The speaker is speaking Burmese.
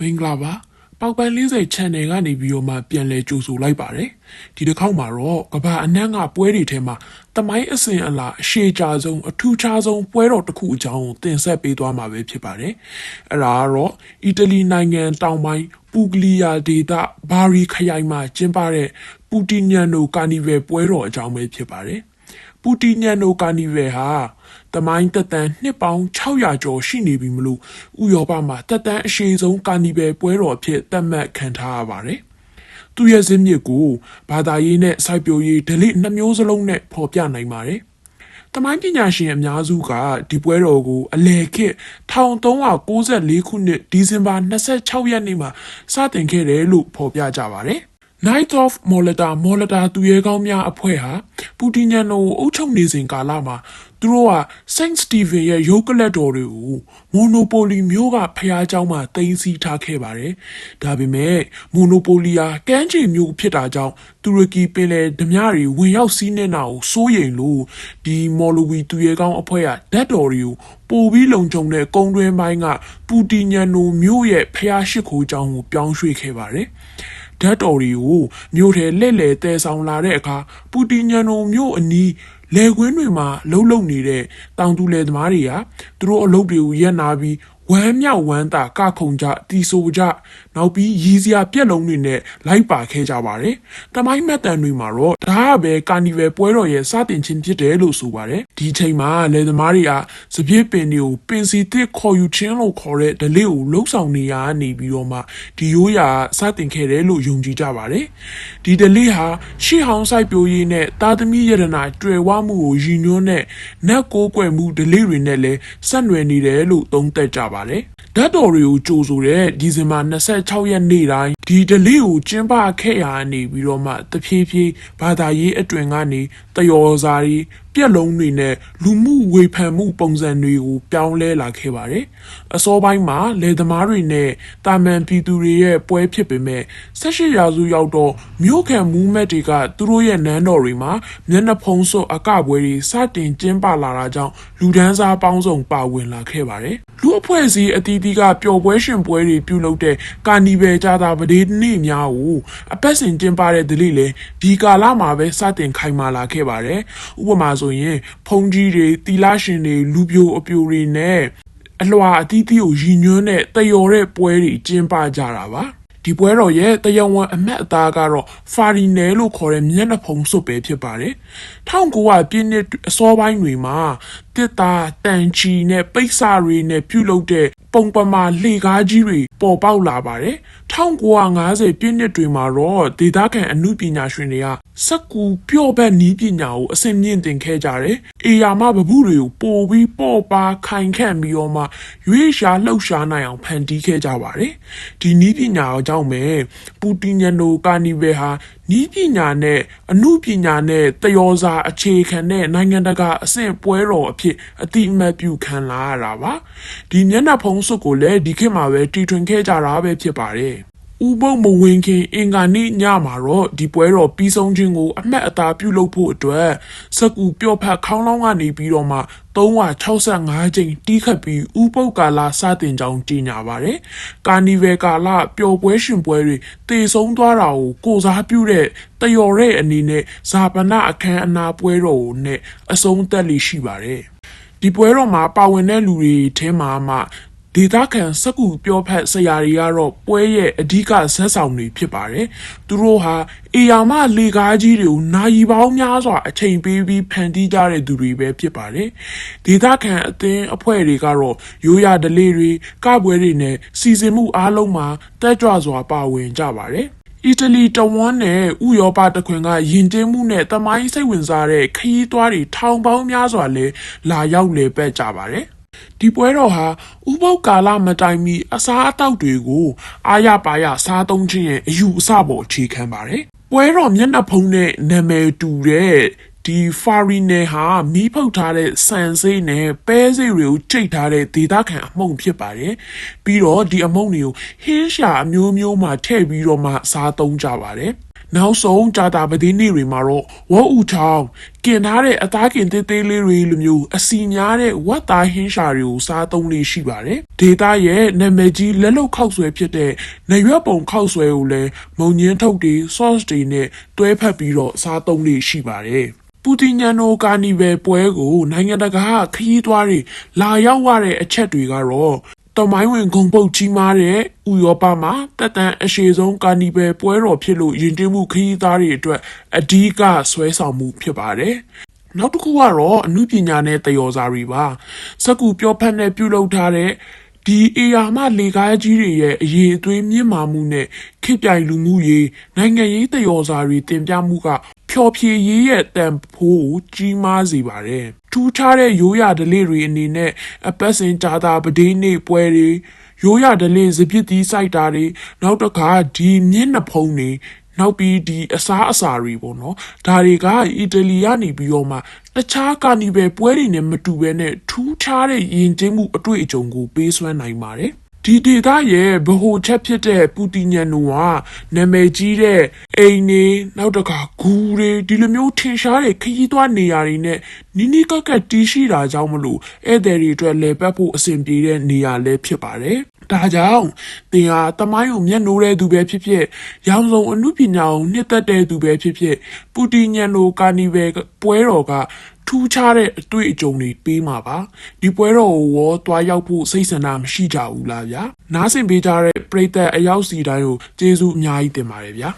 မင်္ဂလာပါပေါက်ပန်း40 channel ကနေပြီးတော့မှပြန်လဲကြိုဆိုလိုက်ပါတယ်ဒီတစ်ခေါက်မှာတော့ကဘာအနှံ့ကပွဲတွေထဲမှာတမိုင်းအစဉ်အလာအရှိကြဆုံးအထူးခြားဆုံးပွဲတော်တစ်ခုအကြောင်းကိုတင်ဆက်ပေးသွားမှာပဲဖြစ်ပါတယ်အဲ့ဒါကတော့အီတလီနိုင်ငံတောင်ပိုင်းပူဂလီယာဒေသဘာရီခရိုင်မှာကျင်းပတဲ့ပူတီညန်နိုကာနီဗယ်ပွဲတော်အကြောင်းပဲဖြစ်ပါတယ်ပူတီညန်နိုကာနီဗယ်ဟာ တမိုင်းတက်တန်နှစ်ပေါင်း600ကျော်ရှိနေပြီမလို့ဥရောပမှာတက်တန်အရှိဆုံးကာနီဗယ်ပွဲတော်အဖြစ်သတ်မှတ်ခံထားရပါတယ်။သူရဲ့ဇင်းမြစ်ကိုဘာသာရေးနဲ့စိုက်ပျိုးရေးဓလေ့နှမျိုးစလုံးနဲ့ဖော်ပြနိုင်ပါတယ်။တမိုင်းပညာရှင်အများစုကဒီပွဲတော်ကိုအလေခေတ်1394ခုနှစ်ဒီဇင်ဘာ26ရက်နေ့မှာစတင်ခဲ့တယ်လို့ဖော်ပြကြပါတယ်။ Night of Molata Molata သူရဲကောင်းများအဖွဲ့ဟာပူတီညန်တို့ကိုအုပ်ချုပ်နေစဉ်ကာလမှာသူတို့က Saint Stephen ရဲ့ရုပ်ကလပ်တော်တွေကို Monopoly မျိုးကဖျားเจ้าမှာတင်စီထားခဲ့ပါတယ်။ဒါပေမဲ့ Monopoly ဟာကမ်းခြေမျိုးဖြစ်တာကြောင့်တူရကီပင်လယ်ဓမြတွေဝင်ရောက်စီးနေတာကိုစိုးရိမ်လို့ဒီမော်လဝီသူရဲကောင်းအဖွဲ့ကဓာတ်တော်တွေကိုပိုပြီးလုံခြုံတဲ့ကုန်းတွင်းပိုင်းကပူတီညန်တို့မျိုးရဲ့ဖျားရှိခိုးเจ้าကိုပြောင်းရွှေ့ခဲ့ပါတယ်။ ဓာတ်တော်တွေကိုမြို့ထဲလှည့်လည်တဲဆောင်လာတဲ့အခါပူတီညန်တို့မြို့အနီးလေကွင်းတွေမှာလှုပ်လှုပ်နေတဲ့တောင်သူလယ်သမားတွေကသူတို့အလုပ်တွေကိုရက်နာပြီးဝမ်းမြောက်ဝမ်းသာကခုန်ကြတီဆိုကြနောက်ပြီးရည်စရာပြက်လုံးတွေနဲ့လိုက်ပါခဲ့ကြပါတယ်။တမိုင်းမှတ်တမ်းတွေမှာတော့ဒါကပဲကာနီဗယ်ပွဲတော်ရဲ့စတင်ခြင်းဖြစ်တယ်လို့ဆိုပါတယ်။ဒီချိန်မှာလယ်သမားတွေကစပြည့်ပင်တွေကိုပင်စီတစ်ခေါ်ယူခြင်းလို့ခေါ်တဲ့ဒလေးကိုလှုပ်ဆောင်နေရနေပြီးတော့မှဒီရိုးရာစတင်ခဲ့တယ်လို့ယုံကြည်ကြပါတယ်။ဒီဒလေးဟာရှေ့ဟောင်းဆိုင်ပြိုးရေးနဲ့တာသမီရတနာတွေ့ဝမှုကိုရည်ညွှန်းတဲ့နတ်ကိုးကွယ်မှုဒလေးတွေနဲ့လည်းဆက်နွယ်နေတယ်လို့သုံးသပ်ကြပါတယ်။ဓာတ်တော်တွေကိုကြိုဆိုတဲ့ဒီဇင်ဘာ26ရက်နေ့တိုင်း ဒီဒလေးကိုကျင်းပခဲ့ရနေပြီးတော့မှတဖြည်းဖြည်းဘာသာရေးအတွင်ကနေတယောစာတွေပြက်လုံးတွေနဲ့လူမှုဝေဖန်မှုပုံစံတွေကိုပြောင်းလဲလာခဲ့ပါတယ်။အစောပိုင်းမှာလယ်သမားတွေနဲ့တာမန်ပြည်သူတွေရဲ့ပွဲဖြစ်ပေမဲ့၁၈ရာစုရောက်တော့မြို့ခံမူးမက်တွေကသူတို့ရဲ့နန်းတော်တွေမှာမျက်နှာဖုံးစွပ်အကပွဲတွေစတင်ကျင်းပလာတာကြောင့်လူဒန်းစားပေါင်းစုံပါဝင်လာခဲ့ပါတယ်။လူအဖွဲ့အစည်းအသီးသီးကပျော်ပွဲရှင်ပွဲတွေပြုလုပ်တဲ့ကာနီဗယ်ကြတာပဒေနေ့များကိုအပတ်စဉ်ကျင်းပတဲ့ဒလိလေဒီကာလမှာပဲစတင်ခိုင်မာလာခဲ့ပါတယ်။ဥပမာဆိုရင်ဖုန်ကြီးတွေတီလာရှင်တွေလူပြိုအပြိုတွေနဲ့အလွှာအသီးသီးကိုရည်ညွှန်းတဲ့တယော်တဲ့ပွဲတွေကျင်းပကြတာပါဒီပွဲတော်ရဲ့တရားဝင်အမတ်အသားကတော့ဖာရီနယ်လို့ခေါ်တဲ့မျက်နှာဖုံးစွပ်ပဲဖြစ်ပါတယ်1900ပြည့်နှစ်အစောပိုင်းတွေမှာတစ်တာတန်ချီနဲ့ပိတ်စာတွေနဲ့ပြုလုပ်တဲ့ပုံပမာလှေကားကြီးတွေပေါ်ပေါက်လာပါတယ် 1950ပြည့်နှစ်တွေမှာတော့ဒေသခံအမှုပညာရှင်တွေကစက်ကူပျော့ဘက်နီးပညာကိုအစင်မြင့်တင်ခဲ့ကြတယ်။အေယာမပပုတွေကိုပို့ပြီးပေါ့ပါခိုင်ခန့်ပြီးတော့မှရွေးရှာလှုပ်ရှားနိုင်အောင်ဖန်တီးခဲ့ကြပါတယ်။ဒီနီးပညာအကြောင်းပဲပူတီညနိုကာနီဗယ်ဟာ နီးပညာနဲ့အမှုပညာနဲ့တယောစာအခြေခံတဲ့နိုင်ငံတကာအဆင့်ပွဲတော်အဖြစ်အတိအမှတ်ပြုခံလာရတာပါ။ဒီမျက်နှာဖုံးစွပ်ကိုလည်းဒီခေတ်မှာပဲတီထွင်ခဲ့ကြတာပဲဖြစ်ပါတယ်။ ဥပုပ်မဝင်ခင်အင်္ဂါနေ့ညမှာတော့ဒီပွဲတော်ပြီးဆုံးခြင်းကိုအမှတ်အသားပြုလုပ်ဖို့အတွက်စကူပျော့ဖက်ခေါင်းလောင်းကနေပြီးတော့မှ365ကြိမ်တီးခတ်ပြီးဥပုပ်ကာလစတင်ကြောင်းကြေညာပါတယ်။ကာနီဗယ်ကာလပျော်ပွဲရှင်ပွဲတွေတည်ဆုံးသွားတာကိုကိုစားပြုတဲ့တယော်တဲ့အနေနဲ့ဇာပနာအခမ်းအနားပွဲတော်နဲ့အဆုံးသက်လိရှိပါတယ်။ဒီပွဲတော်မှာပါဝင်တဲ့လူတွေထဲမှာမှ ဒေသခံစက်ကူပြောဖက်ဆရာတွေကတော့ပွဲရဲ့အဓိကဇက်ဆောင်တွေဖြစ်ပါတယ်။သူတို့ဟာအေယာမလေကားကြီးတွေကိုနိုင်ပေါင်းများစွာအချိန်ပေးပြီးဖန်တီးကြတဲ့သူတွေပဲဖြစ်ပါတယ်။ဒေသခံအသင်းအဖွဲ့တွေကတော့ရိုးရာဒလေးတွေကပွဲတွေနဲ့စီစဉ်မှုအားလုံးမှာတက်ကြွစွာပါဝင်ကြပါတယ်။အီတလီတဝန်းနဲ့ဥရောပတခွင်ကယဉ်ကျေးမှုနဲ့တမိုင်းစိတ်ဝင်စားတဲ့ခရီးသွားတွေထောင်ပေါင်းများစွာလဲလာရောက်လေပတ်ကြပါတယ်။ ဒီပွဲတော်ဟာဥပုပ်ကာလမတိုင်မီအစားအသောက်တွေကိုအာရပါရစားသုံးခြင်းရဲ့အယူအဆပေါ်အခြေခံပါတယ်။ပွဲတော်မျက်နှာဖုံးနဲ့နာမည်တူတဲ့ဒီဖာရီနယ်ဟာမီးဖုတ်ထားတဲ့ဆန်စိတ်နဲ့ပဲစိတ်တွေကိုချိတ်ထားတဲ့ဒေသခံအမုံဖြစ်ပါတယ်။ပြီးတော့ဒီအမုံတွေကိုဟင်းရှာအမျိုးမျိုးမှထည့်ပြီးတော့မှစားသုံးကြပါတယ်။ နောက်ဆုံးဂျာတာပတိနေ့တွေမှာတော့ဝေါ်ဦးချောင်းကင်ထားတဲ့အသားကင်သေးသေးလေးတွေလိုမျိုးအစီများတဲ့ဝတ်သားဟင်းရှာတွေကိုစားသုံးလေးရှိပါတယ်ဒေတာရဲ့နာမည်ကြီးလက်လုတ်ခောက်ဆွဲဖြစ်တဲ့နရွက်ပုံခောက်ဆွဲကိုလည်းမုံညင်းထုတ်တွေ sauce တွေနဲ့တွဲဖက်ပြီးတော့စားသုံးလေးရှိပါတယ်ပူတင်ညန်နိုကာနီဗယ်ပွဲကိုနိုင်ငံတကာခရီးသွားတွေလာရောက်ရတဲ့အချက်တွေကတော့ တမိုင်းဝင်ဂုံပုတ်ကြီးမားတဲ့ဥရောပမှာတက်တန်အရှိဆုံးကာနီဗယ်ပွဲတော်ဖြစ်လို့ယဉ်ကျေးမှုခရီးသားတွေအတွက်အဓိကဆွဲဆောင်မှုဖြစ်ပါတယ်။နောက်တစ်ခုကတော့အမှုပညာနဲ့တယောစာတွေပါ။စက္ကူပြောဖက်နဲ့ပြုလုပ်ထားတဲ့ဒီအေယာမလေကားကြီးတွေရဲ့အရေးအသွေးမြင့်မာမှုနဲ့ခေတ်ပြိုင်လူမှုရေးနိုင်ငံရေးတယောစာတွေတင်ပြမှုက ဖျော်ဖြေရေးရဲ့တန်ဖိုးကိုကြီးမားစေပါတယ်။ထူးခြားတဲ့ရိုးရာဓလေ့တွေအနေနဲ့အပတ်စဉ်ကြာတာပဒေးနေ့ပွဲတွေရိုးရာဓလေ့စပစ်သီးစိုက်တာတွေနောက်တစ်ခါဒီမျက်နှာဖုံးတွေနောက်ပြီးဒီအစားအစာတွေပေါ့နော်ဒါတွေကအီတလီကနေပြီးတော့မှတခြားကာနီဗယ်ပွဲတွေနဲ့မတူဘဲနဲ့ထူးခြားတဲ့ယဉ်ကျေးမှုအတွေ့အကြုံကိုပေးစွမ်းနိုင်ပါတယ် ဒီဒေသရဲ့ဗဟိုချက်ဖြစ်တဲ့ပူတီညန်နိုကနာမည်ကြီးတဲ့အိမ်နေနောက်တစ်ခါဂူတွေဒီလိုမျိုးထင်ရှားတဲ့ခရီးသွားနေရာတွေနဲ့နီးနီးကပ်ကပ်တီးရှိတာကြောင့်မလို့ဧည့်သည်တွေအတွက်လဲပတ်ဖို့အဆင်ပြေတဲ့နေရာလည်းဖြစ်ပါတယ်။ဒါကြောင့်သင်ဟာတမိုင်းကိုမျက်နှိုးတဲ့သူပဲဖြစ်ဖြစ်ရောင်စုံအမှုပညာကိုနှစ်သက်တဲ့သူပဲဖြစ်ဖြစ်ပူတီညန်နိုကာနီဗယ်ပွဲတော်က ထူးခြားတဲ့အတွေ့အကြုံတွေပေးမှာပါဒီပွဲတော်ကိုရောတွားရောက်ဖို့စိတ်ဆန္ဒမရှိကြဘူးလားဗျာနားဆင်ပေးကြတဲ့ပရိသတ်အယောက်စီတိုင်းကိုကျေးဇူးအများကြီးတင်ပါတယ်ဗျာ